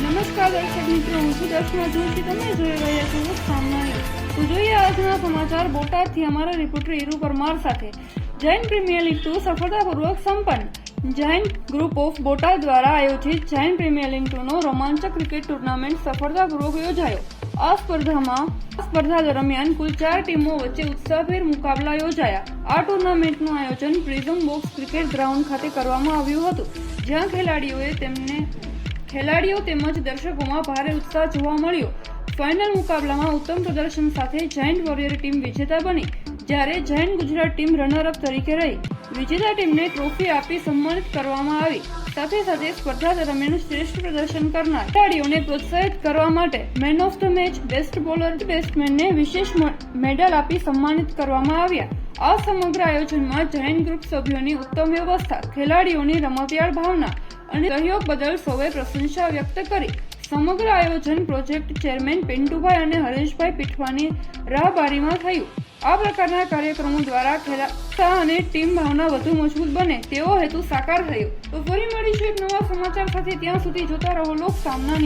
નમસ્કાર દર્શક મિત્રો, હું છું દર્શના જોશી. તમે જોઈ રહ્યા છો સામના તો જોઈએ આજના સમાચાર બોટાદથી અમારા રિપોર્ટર ઈરુ પરમાર સાથે. જૈન પ્રીમિયર લીગ ટુ સફળતાપૂર્વક સંપન્ન. જૈન ગ્રુપ ઓફ બોટાદ દ્વારા આયોજિત જૈન પ્રીમિયર લીગ ટુ નો રોમાંચક ક્રિકેટ ટુર્નામેન્ટ સફળતાપૂર્વક યોજાયો. આ સ્પર્ધામાં સ્પર્ધા દરમિયાન કુલ ચાર ટીમો વચ્ચે ઉત્સાહભેર મુકાબલા યોજાયા. આ ટુર્નામેન્ટનું આયોજન પ્રિઝમ બોક્સ ક્રિકેટ ગ્રાઉન્ડ ખાતે કરવામાં આવ્યું હતું. જ્યાં ખેલાડીઓએ તેમને ખેલાડીઓ તેમજ દર્શકોમાં ભારે ઉત્સાહ જોવા મળ્યો. ફાઇનલ મુકાબલામાં ઉત્તમ પ્રદર્શન સાથે જૈન વોરિયર ટીમ વિજેતા બની, જ્યારે જૈન ગુજરાત ટીમ રનરઅપ તરીકે રહી. વિજેતા ટીમને ટ્રોફી આપી સન્માનિત કરવામાં આવી. સાથે સાથે સ્પર્ધા દરમિયાન શ્રેષ્ઠ પ્રદર્શન કરનાર ખેલાડીઓને પ્રોત્સાહિત કરવા માટે man of the match best bowler બેસ્ટમેનને વિશેષ મેડલ આપી સન્માનિત કરવામાં આવ્યા. આ સમગ્ર આયોજનમાં જૈન ગ્રુપ સભ્યોની ઉત્તમ વ્યવસ્થા, ખેલાડીઓની રમતિયાળ ભાવના અને સહયોગ બદલ સૌએ પ્રશંસા વ્યક્ત કરી. સમગ્ર આયોજન પ્રોજેક્ટ ચેરમેન પિન્ટુભાઈ અને હરેશભાઈ પીઠવાની રાહબારીમાં થયું. આ પ્રકારના કાર્યક્રમો દ્વારા ખેલાતા અને ટીમ ભાવના વધુ મજબૂત બને તેવો હેતુ સાકાર થયો. તો ફરી મળીશું એક નવા સમાચાર સાથે. ત્યાં સુધી જોતા રહો લોક સામના.